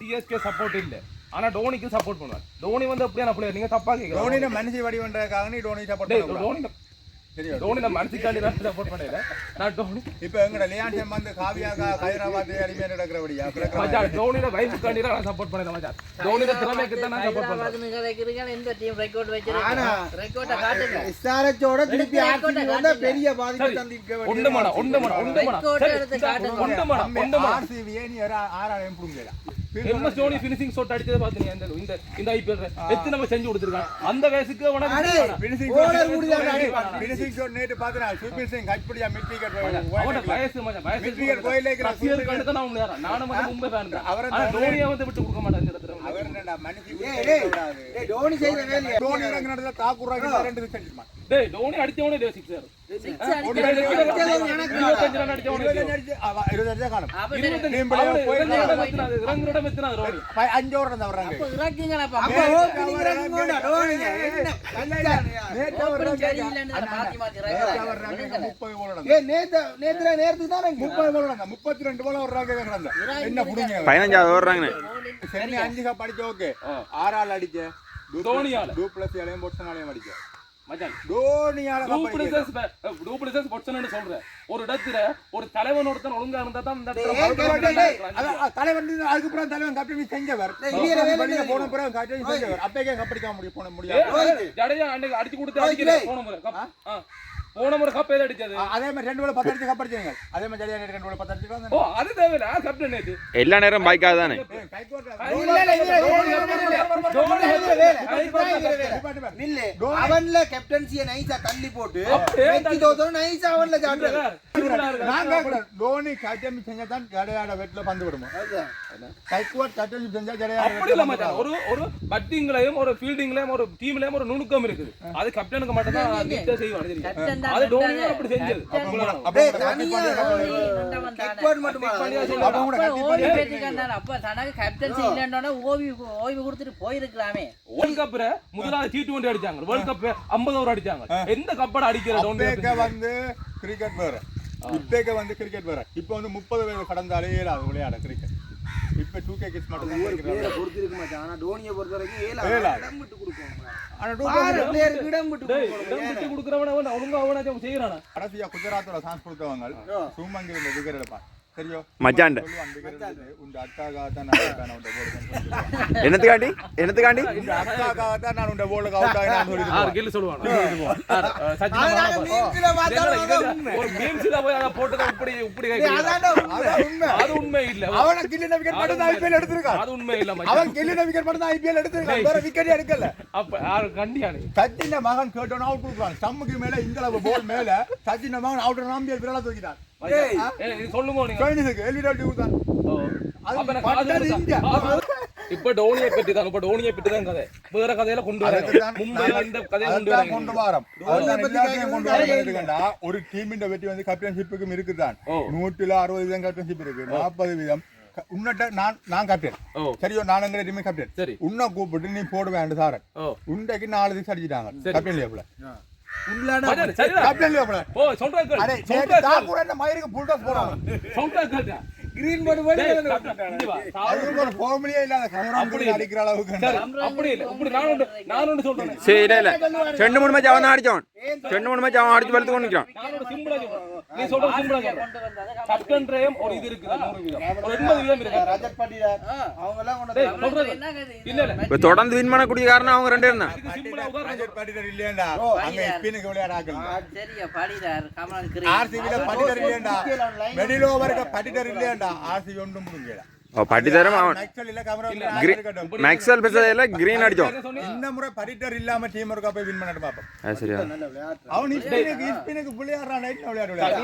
CSK support இல்ல. ஆனா டோனிக்கு support பண்ணுவார். டோனி வந்து அப்படியான பிளேயர் நீங்க தப்பா கேக்குறீங்க. டோனின மனுஷி வடி பண்றதுக்காக நீ டோனி சப்போர்ட் டேய் பண்ண டோனி தெரியும் டோனி மனசுக்காண்டி தான் சப்போர்ட் பண்ணல. நான் டோனி இப்ப எங்கட லியான் வந்து காவியாக ஹைதராபாத் அடிமையா நடக்கிறபடியா? மச்சான் டோனியோட வைஃபுக்காண்டி தான் நான் சப்போர்ட் பண்ணல மச்சான். டோனியோட திறமைக்கு தான் நான் சப்போர்ட் வைக்கிறீங்க இந்த டீம் ரெக்கார்ட் வச்சிருக்கீங்க ரெக்கார்ட காட்டுங்க. எஸ்ஆர்எச்சோட திருப்பி ஆர்சிபி வந்தா. பெரிய பாதிப்பு தந்திருக்க ஒன்று மணம் வேண்டியது ஒன்று மணம் ஒன்று மணம் ரெக்கார்ட் சரி. எடுத்து இந்த காட்டுங்க. ஒன்று மணம் ஒன்று மணம் ஆர்சிபியே நீ ஆறாளையும் புடுங்கல எம்எஸ் தோனி ஃபினிஷிங் ஷாட் அடிச்சதை பாத்தீங்க இந்த இந்த இந்த ஐபிஎல் எத்தனை நம்ம செஞ்சு கொடுத்துருக்காங்க? அந்த வயசுக்கு உனக்கு shot நேத்து பார்த்தனா? சுபின் சிங் ஹட்படியா மிட் விக்கெட் வயசு மச்சான் வயசு தான் நான் உண்மையா நானும் வந்து மும்பை ஃபேன் தான். அவரை ஆனா தான் டோனியை வந்து விட்டு கொடுக்க மாட்டேன் இந்த இடத்துல அவர் என்னடா மனுஷி ஏய், டேய், டேய், டோனி செய்த வேலையை? டோனி இறங்க நடந்த தாக்குறாங்க ரெண்டு விக்கெட் அடிச்சான் டேய் டோனி அடிச்சவனே டே சிக்ஸர் Six ஒன்று அடிக்கிறது அடிச்சது எனக்கு இருபத்தஞ்சு ரன் அடிச்சவனே இருபது அடிச்சு அவ- இருபது அடிச்சா காணும். அப்ப சரி. இருபத்தஞ்சு Team player அவனு போய் இரண்டு இடம் எத்தினாது இரண்டு இடம் எத்தினாது ரோனி ப- அஞ்சு ஓவர் இருந்தா வர்றாங்க. அப்ப இறக்குங்களாப்பா. அப்ப opening இறக்குங்கோண்டா, டோனிங்க. என்ன? கஞ்சானியா? நேத்து அவர் opening சரியில்லைன்னு அதை மாத்தி மாத்தி இறக்குறாங்க. முப்பது போல ஏய், நேத்து நேத்துல நேரத்துக்கு தான் இறங்கி. முப்பது போல நடந்தாங்க முப்பத்தி ரெண்டு போல என்ன பதினஞ்சாவது ஓடுறாங்க சென்னை அஞ்சு கப் அடிச்ச ஓகே ஆறாள் அடிச்ச. தோனியால. டூ பிளஸ் ஏழையும் பொட்டனாலையும் அடிச்ச. மச்சான். அடிக்க. டூப்ளிசஸ் டூப்ளிசஸ் பொட்சன்னு சொல்றேன் ஒரு இடத்துல ஒரு தலைவன் ஒருத்தன் ஒழுங்கா இருந்தா தான் இந்த தலைவன் அதுக்கு அப்புறம் தலைவன் கப்டன் செஞ்சவர். போன பிறகு கப்டன் செஞ்சவர். அப்பயே கப் அடிக்க முடியும் போன முடியாது. ஜடேஜா அன்னைக்கு அடிச்சு கொடுத்து டேய். போன முறை. போன முறை கப் அடிச்சது அதே மாதிரி ரெண்டு வேலை பத்து அடிச்சு கப் அடிச்சாங்க அதே மாதிரி ஜடியா ரெண்டு வேலை பத்து அடிச்சு ஓ அது தேவையில்ல நேத்து எல்லா நேரம் பைக்காக தானே அவன்ல கேப்டன்சிய நைஸா தள்ளி போட்டு அப்படியே நைஸா அவன்ல தோனி கேப்டன் செஞ்சா தான் ஜடையாட வெட்டில பந்து விடுமா கைக்குவாட் கேப்டன் செஞ்சா ஜடையாட அப்படி இல்ல மச்சான் ஒரு ஒரு பட்டிங்லயும் ஒரு ஃபீல்டிங்லயும் ஒரு டீம்லயும் ஒரு நுணுக்கம் இருக்குது. அது கேப்டனுக்கு மட்டும் தான் நிச்சயம் தான் அது டோனி ரெண்டாவது. அப்படி செஞ்சது. டேய், தனியா டோனி ரெண்டவன் தானே. கேக்வாட் மட்டுமா? அப்ப தனக்கு இல்லைன்னோட ஓய்வு ஓய்வு கொடுத்துட்டு போயிருக்கலாமே வேர்ல்ட் கப்ல முதலாவது டி டுவெண்ட்டி அடிச்சாங்க. வேர்ல்ட் கப் ஐம்பது ஓவர் அடிச்சாங்க. எந்த கப்பட அடிக்கிற வந்து கிரிக்கெட் வேற. இப்பேக்க வந்து கிரிக்கெட் வேற. இப்போ வந்து முப்பது வயது கடந்தாலே ஏழாவது விளையாட கிரிக்கெட் இப்ப டூ கே கிஸ் மட்டும் தான் பேரை இருக்கிறாங்க. பொறுத்து இருக்கு மச்சான். ஆனா டோனியை பொறுத்த வரைக்கும் ஏழா ஏழா. இடம் விட்டு கொடுப்போம் ஆனா டூ ஆறு பிளேயருக்கு இடம் விட்டு கொடுக்கணும் இடம் விட்டு கொடுக்குறவன அவன் ஒழுங்கா அவனாச்சும் செய்யறானா? கடைசியா குஜராத்தோட சான்ஸ் கொடுத்தவங்க சுமங்கி இந்த விக்கெட் எடுப்பான் போலுக்கு என்னத்துக்காண்டி என்னத்துக்காண்டி சச்சின் மகன் கேட்டோன்னு அவுட் கொடுக்குறான் சம்முக்கு மேல இந்த போல் மேல சச்சின் மகன் அவுட் நம்பியல் விரலா தூக்கிட்டான் இப்ப டோனியை பற்றி தான் இப்ப டோனியை பற்றி தான் கதை. வேற கதையில கொண்டு வர ஒரு டீமின் வெற்றி வந்து கேப்டன்ஷிப்புக்கும் இருக்குதான். நூற்றுல அறுபது வீதம் கேப்டன்ஷிப் இருக்கு. நாற்பது வீதம். உன்னட்ட நான் நான் கேப்டன் சரியோ நான் எங்க டீமே கேப்டன் சரி. உன்னை கூப்பிட்டு நீ போடுவேன் சாரன் உண்டைக்கு நாலு திசை அடிச்சிட்டாங்க. கேப்டன் லேப்ல உள்ளாடா மச்சான், சரிடா கேப்டன் லேப்ல ஓ சொல்றா கேள். அரே சொல்றா கேள். தாக்கூர் என்ன மயிருக்கு புல்டாஸ் போறாங்க சொல்றா கேள் கிரீன் போர்டு ஒரு ஃபார்முலியே இல்லாத அப்படி. அடிக்கிற அளவுக்கு சரி அப்படி இல்ல இப்படி நான் ஒன்று நான் ஒன்று சொல்றேன் சரி இல்ல இல்ல ரெண்டு மூணு மேட்ச் அவன் தான் அடிச்சவன் ரெண்டு மூணு மேட்ச் அவன் அடிச்சு வளர்த்து கொண்டு நிற்கிறான் நான் ஒரு சிம்பிளா சொல்றேன் நீ சொல்ற சிம்பிளா சொல்றேன் கொண்டு வந்தாதான் கேப்டன் ரேம் ஒரு இது இருக்குது நூறு வீதம் ஒரு எண்பது வீதம் இருக்கு ரஜத் பட்டிதார் அவங்க எல்லாம் கொண்டு டேய், வந்து- சொல்றது என்ன கதை இது? இல்ல இல்ல இப்போ தொடர்ந்து வின் பண்ணக்கூடிய காரணம் அவங்க ரெண்டு பேரும் தான் இதுக்கு சிம்பிளா உதாரணம் ரஜத் பாட்டிடர் இல்லையாண்டா அங்க ஸ்பின்னுக்கு விளையாடாக்கள் சரியா பாடிடார் கமலன் ஆர்சிபில பட்டிடர் இல்லையாண்டா மெடில் ஓவருக்கு பட்டிடர் இல்லையாண்டா ஆர்சிபி ஒன்றும் முடியல ஓ பட்டி தரம் அவன் நக்சல் கிரீன் அடிச்சோம்? இந்த முறை பட்டிட்டர் இல்லாம டீம் ஒருக்கா போய் வின் பண்ணிட்டு பாப்போம். சரியா? அவன் இஸ்பினுக்கு இஸ்பினுக்கு விளையாடுறான் நைட்ல விளையாடுவான்.